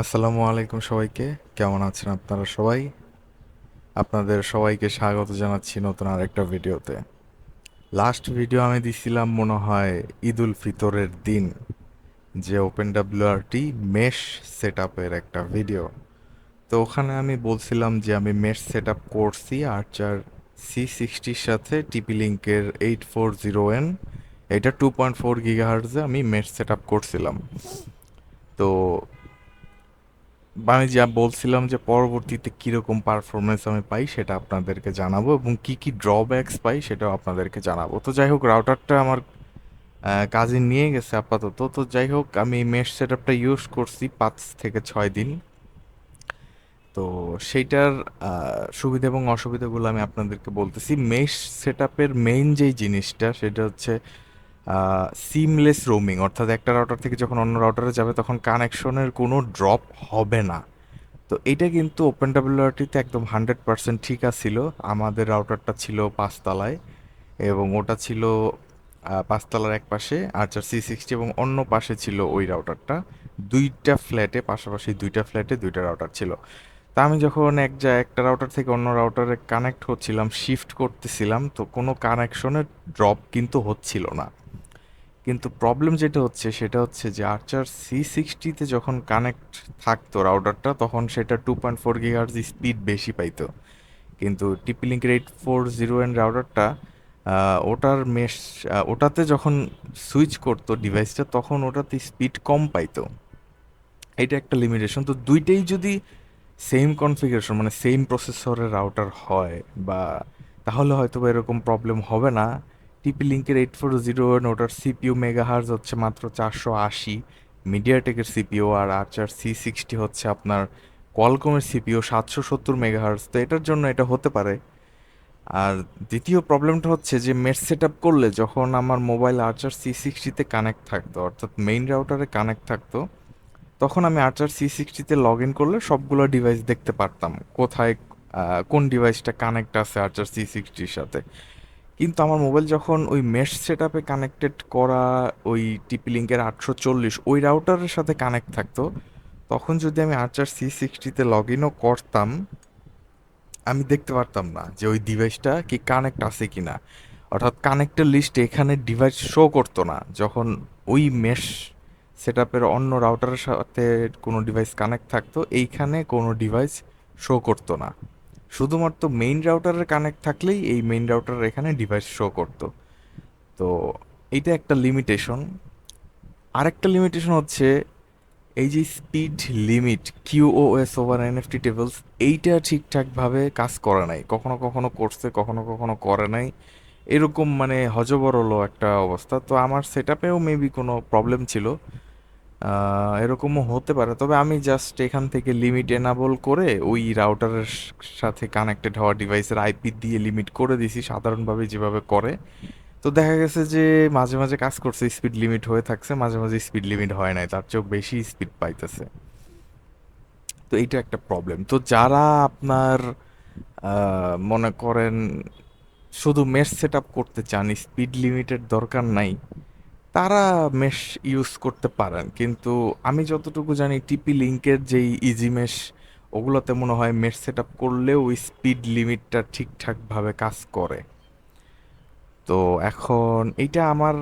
আসসালামু আলাইকুম সবাইকে। কেমন আছেন আপনারা সবাই? আপনাদের সবাইকে স্বাগত জানাচ্ছি নতুন আরেকটা ভিডিওতে। লাস্ট ভিডিও আমি দিছিলাম মনে হয় ঈদ উল ফিতরের দিন, যে ওপেন ডাব্লিউআরটি মেশ সেট আপের একটা ভিডিও তো ওখানে আমি বলছিলাম যে আমি মেশ সেট আপ করছি আর্চার সি সিক্সটির সাথে টিপি লিঙ্কের এইট ফোর জিরো এন এটা টু পয়েন্ট ফোর গিগাহার্জে আমি মেশ সেট আপ করছিলাম। তো আমি যা বলছিলাম যে পরবর্তীতে কীরকম পারফরমেন্স আমি পাই সেটা আপনাদেরকে জানাব এবং কি কি ড্রব্যাকস পাই সেটাও আপনাদেরকে জানাব। তো যাই হোক রাউটারটা আমার কাজে নিয়ে গেছে আপাতত। তো যাই হোক, আমি মেশ সেট আপটা ইউজ করছি পাঁচ থেকে ছয় দিন। তো সেইটার সুবিধা এবং অসুবিধাগুলো আমি আপনাদেরকে বলতেছি। মেশ সেট আপের মেইন যেই জিনিসটা সেটা হচ্ছে সিমলেস রোমিং অর্থাৎ একটা রাউটার থেকে যখন অন্য রাউটারে যাবে, তখন কানেকশনের কোনো ড্রপ হবে না। তো এটা কিন্তু ওপেন ডাব্লিউআরটিতে একদম হান্ড্রেড পার্সেন্ট ঠিক আছিল। আমাদের রাউটারটা ছিল পাঁচতলায় এবং ওটা ছিল পাঁচতলার এক পাশে আর্চার সি সিক্সটি এবং অন্য পাশে ছিল ওই রাউটারটা দুইটা ফ্ল্যাটে পাশাপাশি দুইটা ফ্ল্যাটে দুইটা রাউটার ছিল। তা আমি যখন এক যা, একটা রাউটার থেকে অন্য রাউটারে কানেক্ট হচ্ছিলাম শিফট করতেছিলাম, তো কোনো কানেকশনের ড্রপ কিন্তু হচ্ছিল না। কিন্তু প্রবলেম যেটা হচ্ছে, সেটা হচ্ছে যে আর্চার সি সিক্সটিতে যখন কানেক্ট থাকতো রাউডারটা তখন সেটা two point four gigahertz speed বেশি পাইতো। কিন্তু টিপি লিঙ্কের এইট ফোর জিরো এন রাউডারটা ওটার মেশ ওটাতে যখন সুইচ করতো ডিভাইসটা তখন ওটাতে স্পিড কম পাইতো। এটা একটা লিমিটেশন তো দুইটাই যদি সেম কনফিগারেশন মানে সেম প্রসেসরের রাউটার হয় বা তাহলে হয়তো বা এরকম প্রবলেম হবে না। টিপি লিঙ্কের এইট ফোর জিরো ওয়ান ওটার সিপিউ মেগাহার্জ হচ্ছে মাত্র চারশো আশি মিডিয়াটেকের সিপিও আর আর্চার সি সিক্সটি হচ্ছে আপনার কোয়ালকমের সিপিও সাতশো সত্তর মেগাহার্জ তো এটার জন্য এটা হতে পারে। আর দ্বিতীয় প্রবলেমটা হচ্ছে যে মেট সেট আপ করলে যখন আমার মোবাইল আর্চার সি সিক্সটিতে কানেক্ট থাকতো, অর্থাৎ মেইন রাউটারে কানেক্ট থাকতো, তখন আমি আর্চার সি সিক্সটিতে লগ ইন করলে সবগুলো ডিভাইস দেখতে পারতাম। কোথায় কোন ডিভাইসটা কানেক্ট আছে আর্চার সি সিক্সটির সাথে। কিন্তু আমার মোবাইল যখন ওই মেশ সেট আপে কানেক্টেড করা, ওই টিপি লিঙ্কের আটশো চল্লিশ, ওই রাউটারের সাথে কানেক্ট থাকতো, তখন যদি আমি আর্চার সি সিক্সটিতে লগ ইনও করতাম, আমি দেখতে পারতাম না যে ওই ডিভাইসটা কি কানেক্ট আছে কি না অর্থাৎ কানেক্টের লিস্ট এখানে ডিভাইস শো করতো না, যখন ওই মেশ সেট আপের অন্য রাউটারের সাথে কোনো ডিভাইস কানেক্ট থাকতো, এইখানে কোনো ডিভাইস শো করতো না। শুধুমাত্র মেইন রাউটারের কানেক্ট থাকলেই এই মেইন রাউটারের এখানে ডিভাইস শো করতো। তো এইটা একটা লিমিটেশন আরেকটা লিমিটেশন হচ্ছে এই যে speed limit QoS over NFT tables এইটা ঠিকঠাকভাবে কাজ করে নাই। কখনো কখনো করছে, কখনো কখনো করে নাই। এরকম মানে হজবরল একটা অবস্থা। তো আমার সেট আপেও মেবি কোনো প্রবলেম ছিল। এরকমও হতে পারে। তবে আমি জাস্ট এখান থেকে লিমিট এনাবল করে ওই রাউটারের সাথে কানেক্টেড হওয়া ডিভাইসের আইপি দিয়ে লিমিট করে দিছি, সাধারণভাবে যেভাবে করে। তো দেখা গেছে যে মাঝে মাঝে কাজ করছে স্পিড লিমিট হয়ে থাকছে, মাঝে মাঝে স্পিড লিমিট হয় নাই, তার চেয়েও বেশি স্পিড পাইতেছে। তো এইটা একটা প্রবলেম তো যারা আপনার মনে করেন শুধু মেশ সেট আপ করতে চান স্পিড লিমিটের দরকার নাই তারা মেশ ইউজ করতে পারেন, কিন্তু আমি যতটুকু জানি টিপি লিঙ্কের যেই ইজি মেশ ওগুলোতে মনে হয় মেশ সেট আপ করলেও স্পিড লিমিটটা ঠিকঠাকভাবে কাজ করে। তো এখন এইটা আমার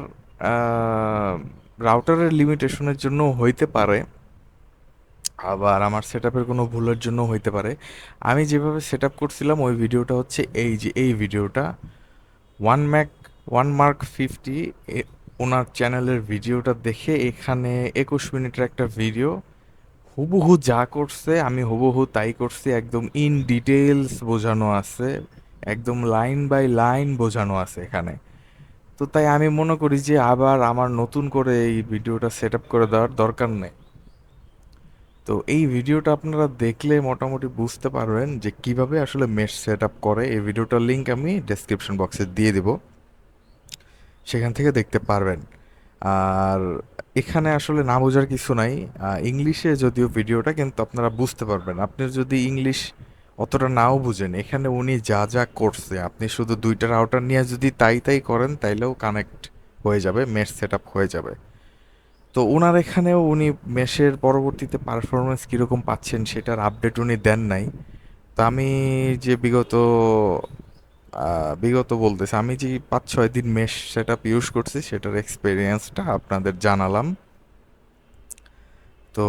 রাউটারের লিমিটেশনের জন্য হইতে পারে, আবার আমার সেট আপের কোনো ভুলের জন্য হইতে পারে। আমি যেভাবে সেট আপ করছিলাম, ওই ভিডিওটা হচ্ছে এই যে, এই ভিডিওটা one Mac one mark fifty ওনার চ্যানেলের ভিডিওটা দেখে এখানে একুশ মিনিটের একটা ভিডিও। হুবহু যা করছে, আমি হুবহু তাই করছি। একদম ইন ডিটেলস বোঝানো আছে। একদম লাইন বাই লাইন বোঝানো আছে এখানে। তো তাই আমি মনে করি যে আবার আমার নতুন করে এই ভিডিওটা সেট আপ করে দেওয়ার দরকার নেই। তো এই ভিডিওটা আপনারা দেখলে মোটামুটি বুঝতে পারবেন যে কীভাবে আসলে মেশ সেট আপ করে। এই ভিডিওটার লিঙ্ক আমি ডেসক্রিপশন বক্সে দিয়ে দেব। সেখান থেকে দেখতে পারবেন। আর এখানে আসলে না বোঝার কিছু নাই। ইংলিশে যদিও ভিডিওটা কিন্তু আপনারা বুঝতে পারবেন। আপনি যদি ইংলিশ অতটা নাও বুঝেন, এখানে উনি যা যা করছে, আপনি শুধু দুইটা রাউটার নিয়ে যদি তাই তাই করেন, তাইলেও কানেক্ট হয়ে যাবে, মেশ সেট হয়ে যাবে। তো ওনার এখানেও উনি মেশের পরবর্তীতে পারফরমেন্স কীরকম পাচ্ছেন, সেটার আপডেট উনি দেন নাই। তো আমি যে বিগত বিগত বলতেছে, আমি যে পাঁচ ছয় দিন মেশ সেটা ইউজ করছি, সেটার এক্সপিরিয়েন্সটা আপনাদের জানালাম। তো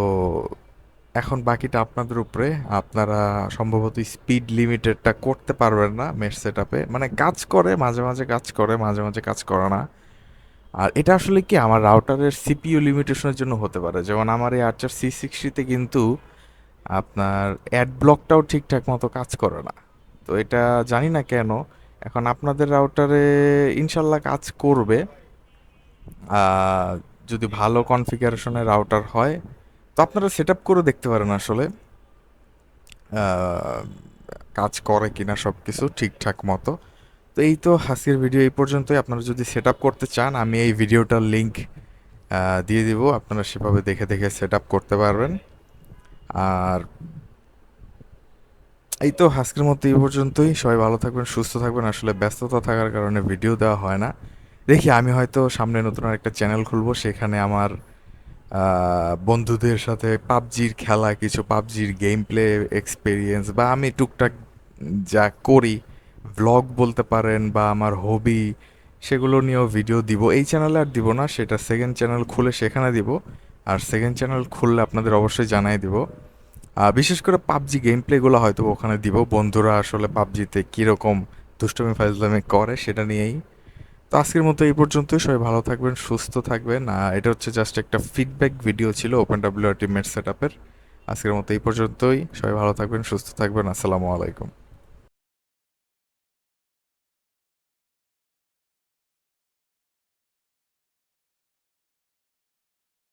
এখন বাকিটা আপনাদের উপরে, আপনারা সম্ভবত স্পিড লিমিটেডটা করতে পারবেন না মেশ সেট মানে কাজ করে, মাঝে মাঝে কাজ করে, মাঝে মাঝে কাজ করে না। আর এটা আসলে কি, আমার রাউটারের সিপিইউ লিমিটেশনের জন্য হতে পারে। যেমন আমার এই আর্চার সি সিক্সটিতে কিন্তু আপনার অ্যাড ব্লকটাও ঠিকঠাক মতো কাজ করে না। তো এটা জানি না কেন, এখন আপনাদের রাউটারে ইনশাল্লাহ কাজ করবে। যদি ভালো কনফিগারেশনের রাউটার হয়, তো আপনারা সেট আপ করে দেখতে পারেন আসলে। কাজ করে কিনা সব কিছু ঠিকঠাক মতো। তো এই তো হাসির ভিডিও এই পর্যন্তই। আপনারা যদি সেট করতে চান, আমি এই ভিডিওটার লিঙ্ক দিয়ে দিব। আপনারা সেভাবে দেখে দেখে সেট করতে পারবেন। আর এই তো আজকের মতো এই পর্যন্তই। সবাই ভালো থাকবেন, সুস্থ থাকবেন। আসলে ব্যস্ততা থাকার কারণে ভিডিও দেওয়া হয় না। দেখি, আমি হয়তো সামনে নতুন একটা চ্যানেল খুলবো, সেখানে আমার বন্ধুদের সাথে পাবজির খেলা, কিছু পাবজির গেম প্লে এক্সপিরিয়েন্স বা আমি টুকটাক যা করি ভ্লগ বলতে পারেন বা আমার হবি সেগুলো নিয়েও ভিডিও দিব। এই চ্যানেলে আর দিব না, সেটা সেকেন্ড চ্যানেল খুলে সেখানে দিব। আর সেকেন্ড চ্যানেল খুললে আপনাদের অবশ্যই জানাই দিব। বিশেষ করে পাবজি গেম প্লেগুলো হয়তো ওখানে দিব। বন্ধুরা আসলে পাবজিতে কীরকম দুষ্টমি ফাইজলামি করে সেটা নিয়েই। তো আজকের মতো এই পর্যন্তই। সবাই ভালো থাকবেন, সুস্থ থাকবেন। এটা হচ্ছে জাস্ট একটা ফিডব্যাক ভিডিও ছিল ওপেন ডাব্লিউ টিমের সেট আজকের মতো এই পর্যন্তই। সবাই ভালো থাকবেন, সুস্থ থাকবেন। আসসালামু আলাইকুম।